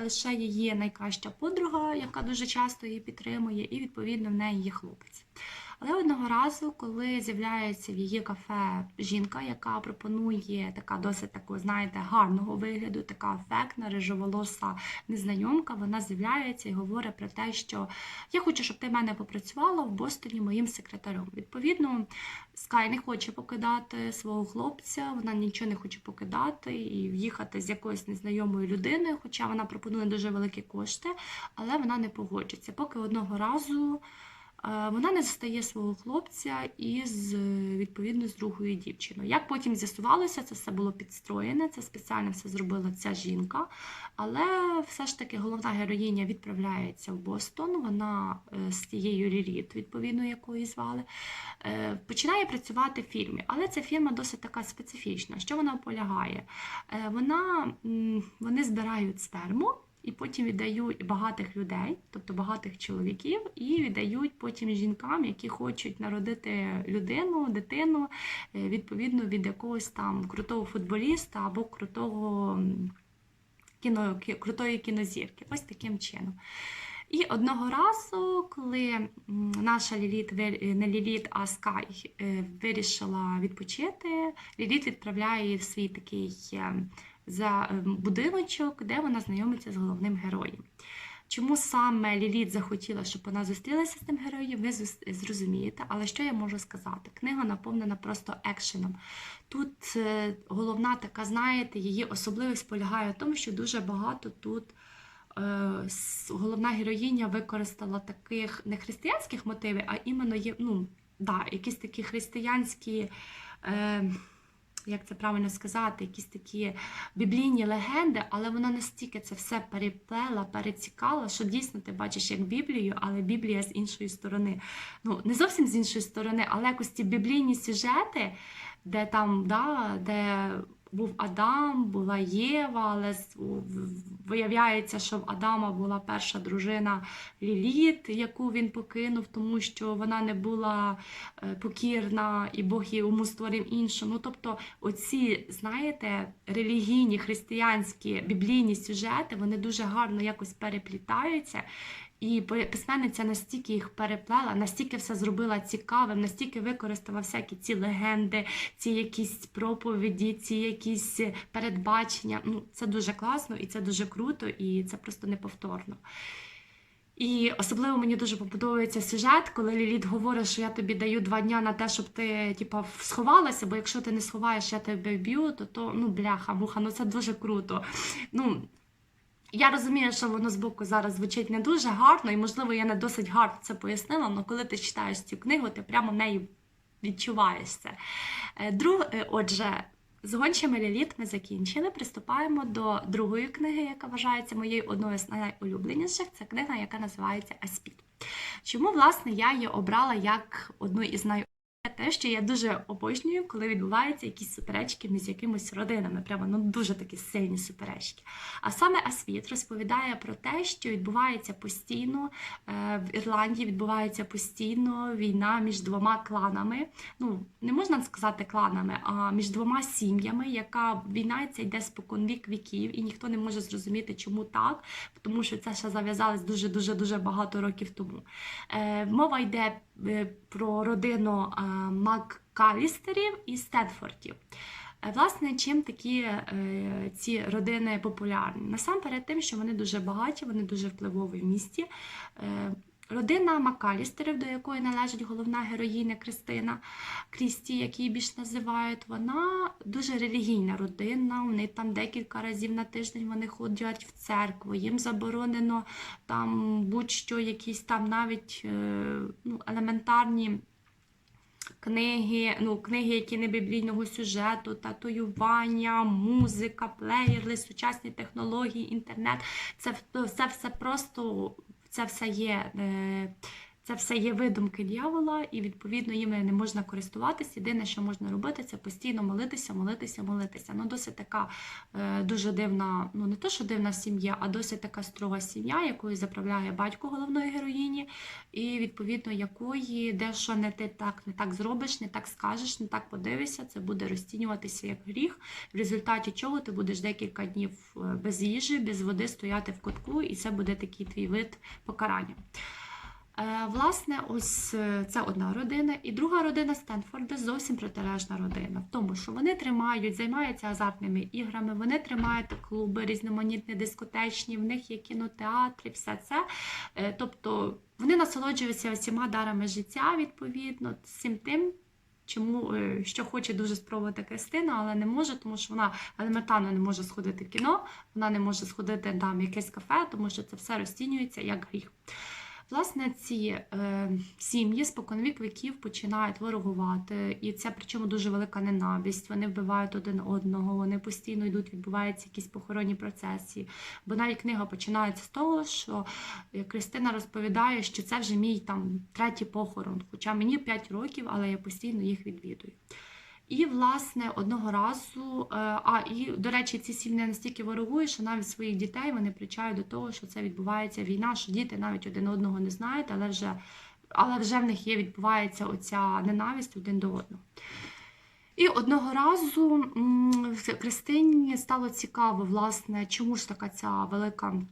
лише її найкраща подруга, яка дуже часто її підтримує, і відповідно в неї є хлопець. Але одного разу, коли з'являється в її кафе жінка, яка пропонує така досить такого, знаєте, гарного вигляду, така ефектна, рижоволоса незнайомка, вона з'являється і говорить про те, що я хочу, щоб ти в мене попрацювала в Бостоні моїм секретарем. Відповідно, Скай не хоче покидати свого хлопця, вона нічого не хоче покидати і в'їхати з якоюсь незнайомою людиною, хоча вона пропонує дуже великі кошти, але вона не погоджується. Поки одного разу вона не застає свого хлопця із е, відповідно з другою дівчиною. Як потім з'ясувалося, це все було підстроєне, це спеціально все зробила ця жінка. Але все ж таки головна героїня відправляється в Бостон. Вона е, з тією Ліліт, відповідно, якої звали, е, починає працювати в фірмі. Але ця фірма досить така специфічна. Що вона полягає? Е, Вона, вони збирають сперму. І потім віддають багатих людей, тобто багатих чоловіків, і віддають потім жінкам, які хочуть народити людину, дитину, е, відповідно від якогось там крутого футболіста або крутого кіно, крутої кінозірки. Ось таким чином. І одного разу, коли наша Ліліт, не Ліліт, а Скай е, вирішила відпочити, Ліліт відправляє в свій такий е, за е, будиночок, де вона знайомиться з головним героєм. Чому саме Ліліт захотіла, щоб вона зустрілася з тим героєм, ви зрозумієте. Але що я можу сказати? Книга наповнена просто екшеном. Тут е, головна така, знаєте, її особливість полягає в тому, що дуже багато тут е, головна героїня використала таких не християнських мотивів, а іменно є, ну, да, якісь такі християнські. Як це правильно сказати, якісь такі біблійні легенди, але вона настільки це все переплела, перецікала, що дійсно ти бачиш як Біблію, але Біблія з іншої сторони. Ну, не зовсім з іншої сторони, але якось ці біблійні сюжети, де там, да, де був Адам, була Єва, але виявляється, що в Адама була перша дружина Ліліт, яку він покинув, тому що вона не була е, покірна, і Бог йому створив іншу. Ну, тобто, оці, знаєте, релігійні, християнські, біблійні сюжети, вони дуже гарно якось переплітаються. І пи- письменниця настільки їх переплела, настільки все зробила цікавим, настільки використала всякі ці легенди, ці якісь проповіді, ці якісь передбачення. Ну, це дуже класно і це дуже круто, і це просто неповторно. І особливо мені дуже подобається сюжет, коли Ліліт говорить, що я тобі даю два дня на те, щоб ти типа, сховалася, бо якщо ти не сховаєш, я тебе б'ю, то то ну бляха, муха, ну це дуже круто. Ну, я розумію, що воно збоку зараз звучить не дуже гарно, і можливо я не досить гарно це пояснила, але коли ти читаєш цю книгу, ти прямо в неї відчуваєш це. Е, Друг, е, отже, з гончими Ліліт ми закінчили. Приступаємо до другої книги, яка вважається моєю одною з найулюбленіших. Це книга, яка називається Аспід. Чому, власне, я її обрала як одну із най те, що я дуже обожнюю, коли відбуваються якісь суперечки між якимись родинами, прямо ну дуже такі сильні суперечки. А саме Асвіт розповідає про те, що відбувається постійно е, в Ірландії, відбувається постійно війна між двома кланами. Ну не можна сказати кланами, а між двома сім'ями, яка війна ця йде спокон вік віків, і ніхто не може зрозуміти, чому так, тому що це ще зав'язалось дуже дуже дуже багато років тому. Е, мова йде про родину е, Маккалістерів і Стенфордів. Е, Власне, чим такі е, ці родини популярні? Насамперед тим, що вони дуже багаті, вони дуже впливові в місті. Родина Макалістерів, до якої належить головна героїня Кристина Крісті, як її більш називають, вона дуже релігійна родина. Вони там декілька разів на тиждень вони ходять в церкву. Їм заборонено там будь-що, якісь там навіть е, ну, елементарні книги, ну, книги, які не біблійного сюжету, татуювання, музика, плеєри, сучасні технології, інтернет. Це, в- це все просто це все є. Це все є видумки дьявола, і відповідно їми не можна користуватися. Єдине, що можна робити, це постійно молитися, молитися, молитися. Ну, досить така е, дуже дивна, ну не то, що дивна сім'я, а досить така строга сім'я, якою заправляє батько головної героїні, і відповідно якої дещо не ти так, не так зробиш, не так скажеш, не так подивишся, це буде розцінюватися як гріх, в результаті чого ти будеш декілька днів е, без їжі, без води стояти в кутку, і це буде такий твій вид покарання. Е, Власне, ось це одна родина, і друга родина Стенфорда зовсім протилежна родина. В тому, що вони тримають, займаються азартними іграми, вони тримають клуби різноманітні, дискотечні, в них є кінотеатри, все це. Е, Тобто вони насолоджуються всіма дарами життя, відповідно, всім тим. Чому е, що хоче дуже спробувати Кристина, але не може, тому що вона елементарно не може сходити в кіно, вона не може сходити там якесь кафе, тому що це все розцінюється як гріх. Власне, ці е, сім'ї споконвік віків починають ворогувати, і це причому дуже велика ненависть. Вони вбивають один одного, вони постійно йдуть, відбуваються якісь похоронні процесії. Бо навіть книга починається з того, що е, Кристина розповідає, що це вже мій там третій похорон, хоча мені 5 років, але я постійно їх відвідую. І, власне, одного разу, е, а і, до речі, ці сім'ї настільки ворогують, що навіть своїх дітей вони причають до того, що це відбувається війна, що діти навіть один одного не знають, але вже, але вже в них є, відбувається оця ненависть один до одного. І одного разу Кристині стало цікаво, власне, чому ж така ця велика.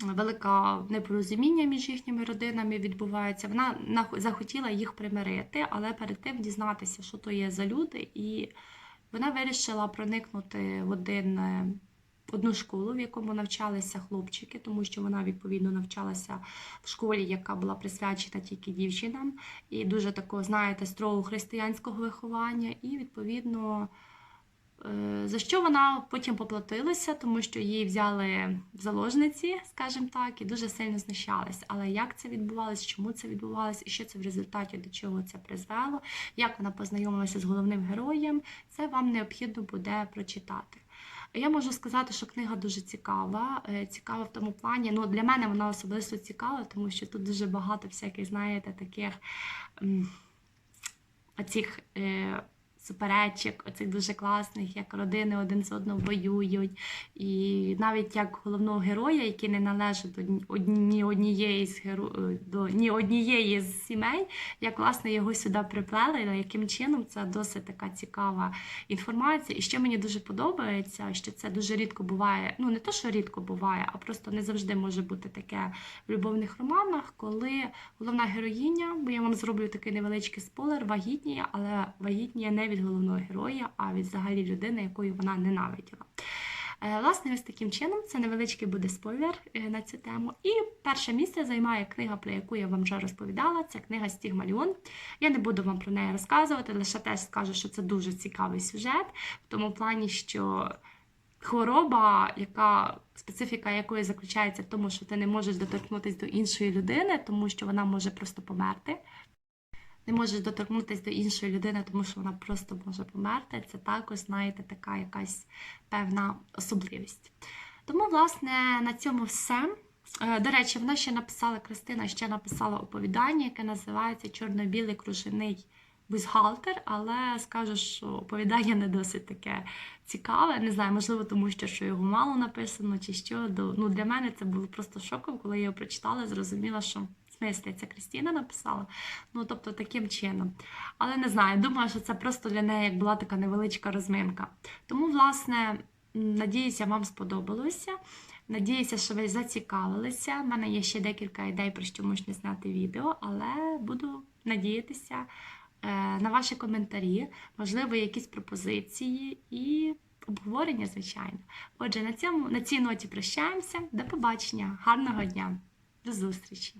Велике непорозуміння між їхніми родинами відбувається. Вона захотіла їх примирити, але перед тим дізнатися, що то є за люди, і вона вирішила проникнути в один, е, одну школу, в якому навчалися хлопчики, тому що вона відповідно навчалася в школі, яка була присвячена тільки дівчинам, і дуже такого, знаєте, строгого християнського виховання, і відповідно. Е, За що вона потім поплатилася, тому що її взяли в заложниці, скажімо так, і дуже сильно знущались. Але як це відбувалося, чому це відбувалося, і що це в результаті до чого це призвело, як вона познайомилася з головним героєм, це вам необхідно буде прочитати. Я можу сказати, що книга дуже цікава. Е, Цікава в тому плані. Ну, для мене вона особисто цікава, тому що тут дуже багато всяких, знаєте, таких оцих. Суперечок, оцих дуже класних, як родини один з одним воюють. І навіть як головного героя, який не належить до ні одні- однієї з геро... е, до ні однієї з сімей, як власне його сюди приплели, яким чином це досить така цікава інформація. І ще мені дуже подобається, що це дуже рідко буває. Ну не то, що рідко буває, а просто не завжди може бути таке в любовних романах, коли головна героїня, бо я вам зроблю такий невеличкий спойлер, вагітніє, але вагітніє не від головного героя, а від взагалі людини, якою вона ненавиділа. Е, Власне, ось таким чином це невеличкий буде спойлер е, на цю тему. І перше місце займає книга, про яку я вам вже розповідала. Це книга Стігмаліон. Я не буду вам про неї розказувати, лише теж скажу, що це дуже цікавий сюжет, в тому плані, що хвороба, яка специфіка якої заключається в тому, що ти не можеш доторкнутися до іншої людини, тому що вона може просто померти. Не можеш доторкнутися до іншої людини, тому що вона просто може померти. Це також, знаєте, така якась певна особливість. Тому, власне, на цьому все. Е, До речі, вона ще написала Кристина, ще написала оповідання, яке називається Чорно-білий кружений бюстгальтер, але скажу, що оповідання не досить таке цікаве. Не знаю, можливо, тому що, що його мало написано, чи що. Ну, для мене це було просто шоком, коли я його прочитала, зрозуміла, що в смислі це написала. Ну, тобто, таким чином. Але не знаю, думаю, що це просто для неї як була така невеличка розминка. Тому, власне, надіюся, вам сподобалося. Надіюся, що ви зацікавилися. У мене є ще декілька ідей, про що можна зняти відео, але буду надіятися е, на ваші коментарі, можливо, якісь пропозиції і обговорення, звичайно. Отже, на, цьому, на цій ноті прощаємося. До побачення, гарного дня, до зустрічі!